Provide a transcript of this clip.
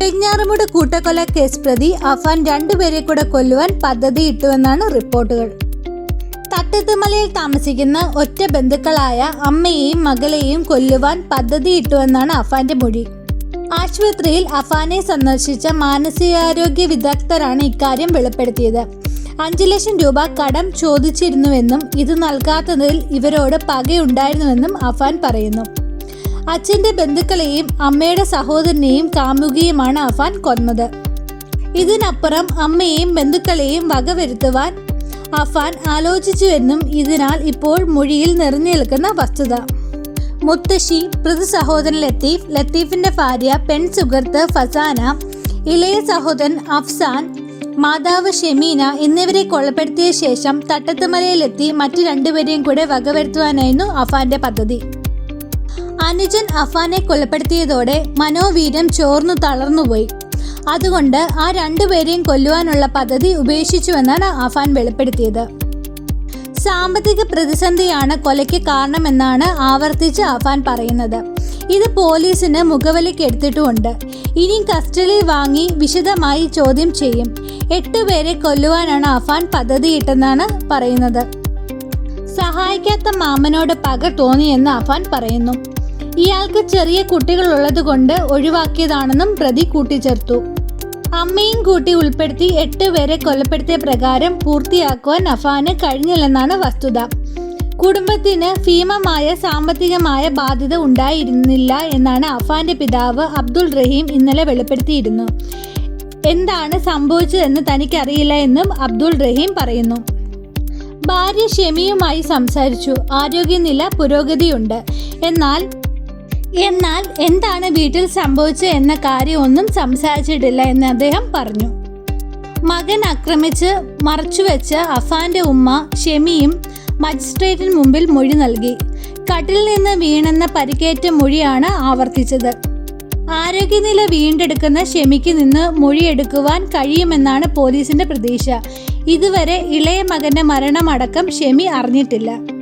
വെഞ്ഞാറമൂട് കൂട്ടക്കൊല കേസ് പ്രതി അഫാൻ രണ്ടുപേരെ കൂടെ കൊല്ലുവാൻ പദ്ധതി പദ്ധതിയിട്ടുവെന്നാണ് റിപ്പോർട്ടുകൾ. തട്ടത്തുമലയിൽ താമസിക്കുന്ന ഒറ്റ ബന്ധുക്കളായ അമ്മയെയും മകളെയും കൊല്ലുവാൻ പദ്ധതി പദ്ധതിയിട്ടുവെന്നാണ് അഫാന്റെ മൊഴി. ആശുപത്രിയിൽ അഫാനെ സന്ദർശിച്ച മാനസികാരോഗ്യ വിദഗ്ധരാണ് ഇക്കാര്യം വെളിപ്പെടുത്തിയത്. അഞ്ചു ലക്ഷം രൂപ കടം ചോദിച്ചിരുന്നുവെന്നും ഇത് നൽകാത്തതിൽ ഇവരോട് പകയുണ്ടായിരുന്നുവെന്നും അഫാൻ പറയുന്നു. അച്ഛന്റെ ബന്ധുക്കളെയും അമ്മയുടെ സഹോദരനെയും കാമുകിയുമാണ് അഫാൻ കൊന്നത്. ഇതിനപ്പുറം അമ്മയെയും ബന്ധുക്കളെയും വകവരുത്തുവാൻ അഫാൻ ആലോചിച്ചുവെന്നും ഇതിനാൽ ഇപ്പോൾ മൊഴിയിൽ നിറഞ്ഞു നിൽക്കുന്ന വസ്തുത. മുത്തശ്ശി പ്രതി സഹോദരൻ ലത്തീഫ് ലത്തീഫിന്റെ ഭാര്യ പെൺ സുഹൃത്ത് ഫസാന ഇളയ സഹോദരൻ അഫ്സാൻ മാതാവ് ഷെമീന എന്നിവരെ കൊലപ്പെടുത്തിയ ശേഷം തട്ടത്തുമലയിലെത്തി മറ്റു രണ്ടുപേരെയും കൂടെ വകവരുത്തുവാനായിരുന്നു അഫാന്റെ പദ്ധതി. അനുജൻ അഫാനെ കൊലപ്പെടുത്തിയതോടെ മനോവീര്യം ചോർന്നു തളർന്നുപോയി. അതുകൊണ്ട് ആ രണ്ടുപേരെയും കൊല്ലുവാനുള്ള പദ്ധതി ഉപേക്ഷിച്ചുവെന്നാണ് അഫാൻ വെളിപ്പെടുത്തിയത്. സാമ്പത്തിക പ്രതിസന്ധിയാണ് കൊലയ്ക്ക് കാരണമെന്നാണ് ആവർത്തിച്ച് അഫാൻ പറയുന്നത്. ഇത് പോലീസിന് മുഖവിലയ്ക്ക് എടുത്തിട്ടുമുണ്ട്. ഇനി കസ്റ്റഡി വാങ്ങി വിശദമായി ചോദ്യം ചെയ്യും. എട്ടുപേരെ കൊല്ലുവാനാണ് അഫാൻ പദ്ധതിയിട്ടെന്നാണ് പറയുന്നത്. സഹായിക്കാത്ത മാമനോട് പക തോന്നിയെന്ന് അഫാൻ പറയുന്നു. ഇയാൾക്ക് ചെറിയ കുട്ടികളുള്ളത് കൊണ്ട് ഒഴിവാക്കിയതാണെന്നും പ്രതി കൂട്ടിച്ചേർത്തു. അമ്മയും കൂട്ടി ഉൾപ്പെടുത്തി എട്ട് പേരെ കൊലപ്പെടുത്തിയ പ്രകാരം പൂർത്തിയാക്കുവാൻ അഫാന് കഴിഞ്ഞില്ലെന്നാണ് വസ്തുത. കുടുംബത്തിന് ഭീമമായ സാമ്പത്തികമായ ബാധ്യത ഉണ്ടായിരുന്നില്ല എന്നാണ് അഫാന്റെ പിതാവ് അബ്ദുൾ റഹീം ഇന്നലെ വെളിപ്പെടുത്തിയിരുന്നു. എന്താണ് സംഭവിച്ചതെന്ന് തനിക്കറിയില്ല എന്നും അബ്ദുൾ റഹീം പറയുന്നു. ഭാര്യ ഷെമിയുമായി സംസാരിച്ചു. ആരോഗ്യനില പുരോഗതിയുണ്ട്. എന്നാൽ എന്നാൽ എന്താണ് വീട്ടിൽ സംഭവിച്ചത് എന്ന കാര്യമൊന്നും സംസാരിച്ചിട്ടില്ല എന്ന് അദ്ദേഹം പറഞ്ഞു. മകൻ ആക്രമിച്ച് മറച്ചുവെച്ച അഫാന്റെ ഉമ്മ ഷെമിയും മജിസ്ട്രേറ്റിന് മുമ്പിൽ മൊഴി നൽകി. കട്ടിൽ നിന്ന് വീണെന്ന പരിക്കേറ്റ മൊഴിയാണ് ആവർത്തിച്ചത്. ആരോഗ്യനില വീണ്ടെടുക്കുന്ന ഷെമിക്ക് നിന്ന് മൊഴിയെടുക്കുവാൻ കഴിയുമെന്നാണ് പോലീസിന്റെ പ്രതീക്ഷ. ഇതുവരെ ഇളയ മകന്റെ മരണമടക്കം ഷെമി അറിഞ്ഞിട്ടില്ല.